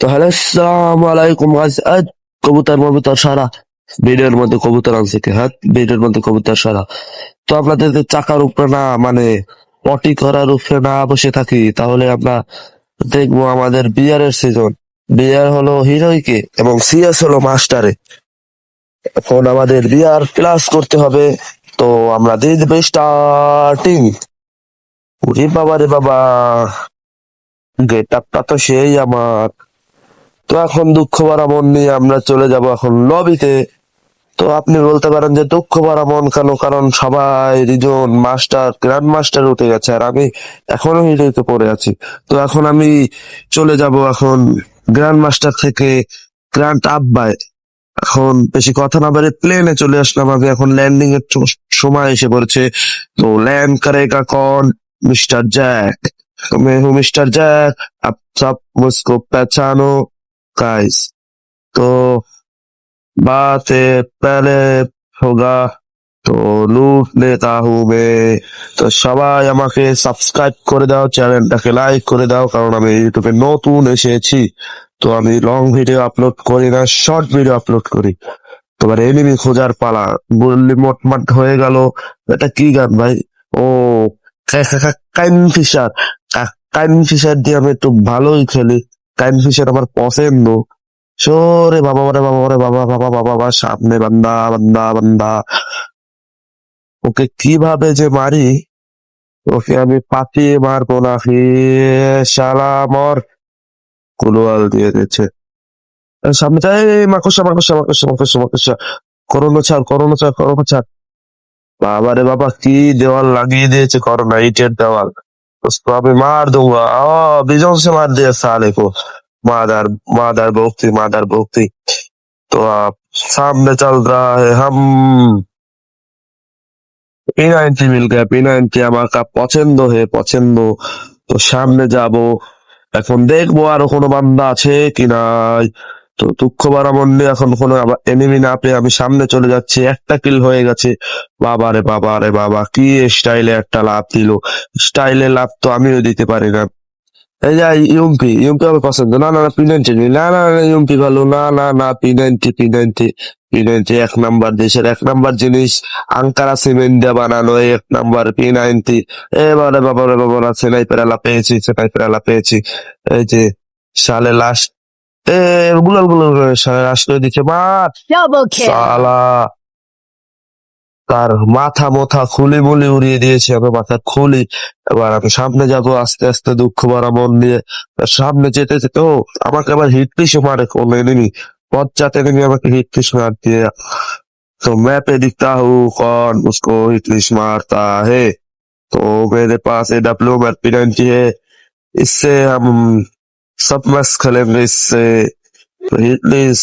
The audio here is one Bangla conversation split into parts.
তো হ্যালো, আসসালামু আলাইকুম আজ কবুতর মবুতর সারা। ভিডিওর মধ্যে কবুতর আনছে কে হ্যাঁ? ভিডিওর মধ্যে কবুতর সারা। তো আপনাদের চাকার উপরে না মানে পটি করার উপরে না বসে থাকি, তাহলে আমরা দেখব আমাদের বিয়ারের সিজন বিয়ার হলো হিরোইকে এবং সিএস হলো মাস্টারে এখন আমাদের বিয়ার ক্লাস করতে হবে, তো আমরা দিয়ে দেবো স্টার্টিং ওরে বাবা রে বাবা গেট আপটা তো সেই আমার। তো এখন দুঃখ ভরা মন নিয়ে আমরা চলে যাব এখন লবিতে। তো আপনি বলতে পারেন যে দুঃখ ভরা মন কেন? কারণ সবাই, রিজন, মাস্টার গ্র্যান্ড মাস্টার উঠে গেছে আর আমি এখনও হিরোতে পড়ে আছি। তো এখন আমি চলে যাব এখন গ্র্যান্ড মাস্টার থেকে গ্র্যান্ড আব্বায়। এখন বেশি কথা না বেড়ে প্লেনে চলে আসলাম আমি। এখন ল্যান্ডিং এর সময় এসে পড়েছে। তো ল্যান্ড করে কন? Mister Jack. मैं हूँ मिस्टर जैक आप सब मुझको guys. To bate pele hoga তো লুট নেতা হবে। তো সবাই আমাকে সাবস্ক্রাইব করে দাও চ্যানেলটাকে লাইক করে দাও, কারণ আমি ইউটিউবে নতুন এসেছি। তো আমি লং ভিডিও আপলোড করি না শর্ট ভিডিও আপলোড করি। তোমার এনিমি খোঁজার পালা বললি মোটমাট হয়ে গেল। এটা কি গান ভাই? ও কাইন ফিশার। কাইন ফিশার দিয়ে আমি একটু ভালোই খেলি। কাইন ফিশার আমার পছন্দ। সরে বাবা রে বাবা রে, বাবা বাবা বাবা বাবা, সামনে বান্দা বান্দা বান্দা। ওকে কীভাবে যে মারি, ওকে আমি পাতিয়ে মারবো না ফি শালা মর কুলোয়াল দিয়ে দিচ্ছে সামনে যাই মাকড়সা মাকড়সা মাকড়সা মাকড়সা মাকড়সা। করোনা ছাড় করোনা ছাড় করোনা ছাড়। বাবা রে, বাবা, কি দেওয়াল লাগিয়ে দিয়েছে করোনা, ইটের দেওয়াল। उसको अभी मार दूंगा ओ बीजों से मार दिया साले को मादर मादर भोक्ति मादर भोक्ति तो आप सामने चल रहा है हम পি নাইনটি মিল গয়া পি নাইনটি আমার কা পছন্দ হে পছন্দ তো সামনে যাব এখন দেখবো আরো কোনো বান্দা আছে কি নাই তো দুঃখ বারা মন্ডে এখন কোনো এনিমি না পেয়ে আমি সামনে চলে যাচ্ছি। একটা কিল হয়ে গেছে। বাবা রে বাবা রে বাবা, কি স্টাইলে একটা লাভ দিল। স্টাইলে লাভ তো আমিও দিতে পারি না। এই যে ইউমপি ইউমপি আমার পছন্দ। না না না পি নাইনটি না না না ইউমপি ভালো। না না না P ninety P ninety P ninety এক নাম্বার দেশের এক নাম্বার জিনিস। আঙ্কারা সিমেন্ট দিয়ে বানানো এক নাম্বার পি নাইনটি এবারে বাবারে বাবারা স্নাইপার আলা পেয়েছি স্নাইপার আলা পেয়েছি। এই যে, সালে লাস্ট এ গুলাল গুলাল করে সালে লাস্ট করে দিচ্ছে মার Double kill. সালা তার মাথা মোথা খুলি মুলি উড়িয়ে দিয়েছে আমি মাথা খুলি এবার আমি সামনে যাব আস্তে আস্তে দুঃখ ভরা মন নিয়ে তার সামনে যেতে যেতে ও আমাকে আবার হিট পিস মারে কোন এনিমি পথ এনিমি আমাকে হিট পিস মার দিয়ে तो मैं पे दिखता हूँ कौन उसको हिटलिश मारता है तो मेरे पास ए डब्ल्यू मैपिडेंटी है इससे हम submasculine is uh, his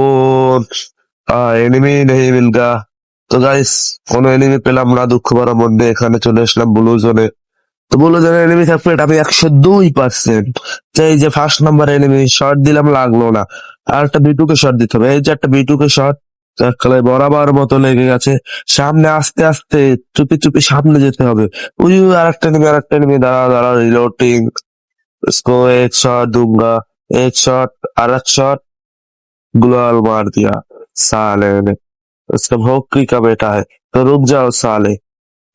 own uh, enemy নেই মিলগা। তো গাইস কোনো এনিমি পেলাম না দুঃখ ভরা মধ্যে এখানে চলে আসলাম ব্লু জোনে তো ব্লু জোনে এনিমি থাকলে আমি একশো দুই পার্সেন্ট এই যে ফার্স্ট নাম্বার এনিমি শর্ট দিলাম লাগল না। আর একটা বিটুকে শর্ট দিতে হবে। এই যে একটা বিটুকে শর্ট খেলায় বরাবর মতো লেগে গেছে। সামনে আস্তে আস্তে চুপি চুপি সামনে যেতে হবে। ওই আর একটা নেমে আর একটা নেমে দাঁড়া দাঁড়া রিলোটিং इसको एक शॉट दूंगा एक शॉट और एक शॉट गुलाल मार दिया साले ने उसका भोक्की का बेटा है तो रुक जाओ साले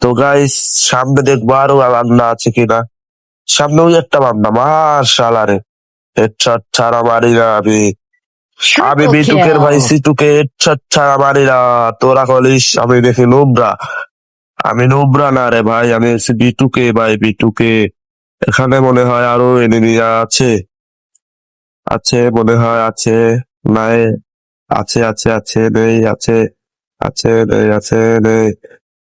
তো গাইস সামনে দেখবো আরো বান্দা আছে কিনা সামনে ওই একটা বান্দা মার শালারে হেডশট ছাড়া মারি না আমি আমি Triple বিটুকের ভাই kill. সিটুকে হেডশট ছাড়া মারি না তোরা কলিস আমি দেখি নুবরা আমি নুবরা না রে ভাই আমি হচ্ছে বিটুকে ভাই বিটুকে এখানে মনে হয় আরও এনিমি আছে। আছে মনে হয় আছে নাই আছে আছে আছে নেই আছে আছে নেই আছে নেই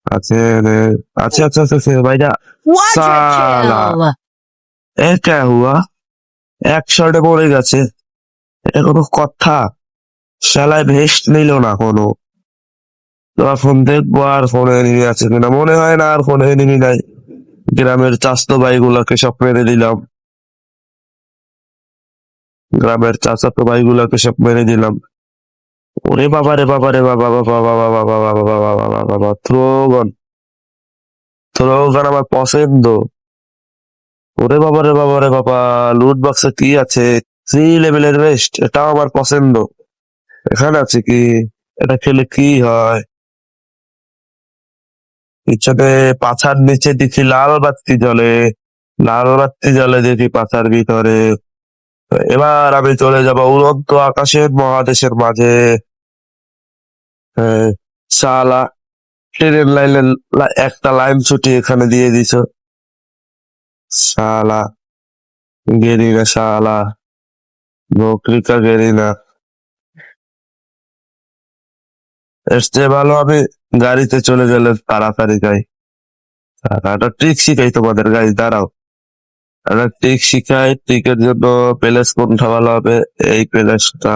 আছে নেই আছে আছে আছে আছে ভাইরা Quadra Sala. এ কে হুয়া এক শটে পড়ে গেছে। এটা কোনো কথা। শালায় ভেস্ট নিল না কোনো। তো এখন দেখব আর ফোনে এনিমি আছে কিনা। মনে হয় না আর ফোনে এনিমি নাই। গ্রামের চাস্তো ভাইগুলাকে সব মেরে দিলাম গ্রামের চাচাতো ভাইগুলাকে সব মেরে দিলাম ওরে বাবা রে বাবা রে বাবা বাবা বাবা বাবা বাবা বাবা বাবা বাবা থ্রোগন থ্রোগন আমার পছন্দ ওরে বাবা রে বাবা রে বাবা লুট বক্সে কি আছে সি লেভেলের বেস্ট এটাও আমার পছন্দ এখানে আছে কি এটা খেলে কি হয় পিছনে পাছার নিচে দেখি লাল বাতি জ্বলে লাল বাতি জ্বলে দেখি পাছার ভিতরে। এবার আমি চলে যাব উড়ন্ত আকাশের মহাদেশের মাঝে। হ্যাঁ, শালা ট্রেনের লাইনের লা- একটা লাইন ছুটি এখানে দিয়ে দিছ। শালা গেরি না শালা নকরিকা গেরি এর চেয়ে ভালো আমি গাড়িতে চলে গেলে তাড়াতাড়ি আর একটা ট্রিক শিখাই তোমাদের গাড়ি দাঁড়াও একটা ট্রিক শিখাই ট্রিকের জন্য প্লেস কোনটা ভালো হবে এই প্লেসটা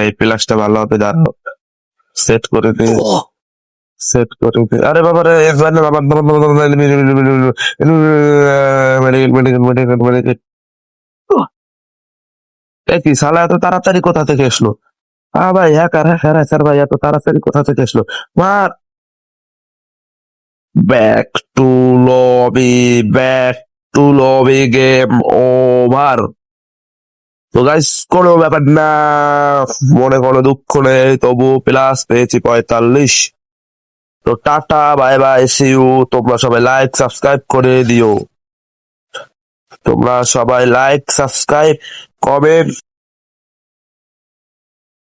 এই প্লেসটা ভালো হবে দাঁড়াও সেট করে দিই সেট করে দিই আরে বাবা রে একবার না বাবা কি সালা এত তাড়াতাড়ি কোথা থেকে আসলো হ্যাঁ ভাই, হ্যাকার হ্যাকার হ্যাকার ভাই, এত তাড়াতাড়ি কোথা থেকে আসলো? মার! Back to lobby back to lobby game over তো গাইস কোনো ব্যাপার না। মনে কোনো দুঃখ নেই তবু প্লাস পেয়েছি পঁয়তাল্লিশ। তো tata bye bye see you তোমরা সবাই লাইক সাবস্ক্রাইব করে দিও। তোমরা সবাই লাইক সাবস্ক্রাইব কমেন্ট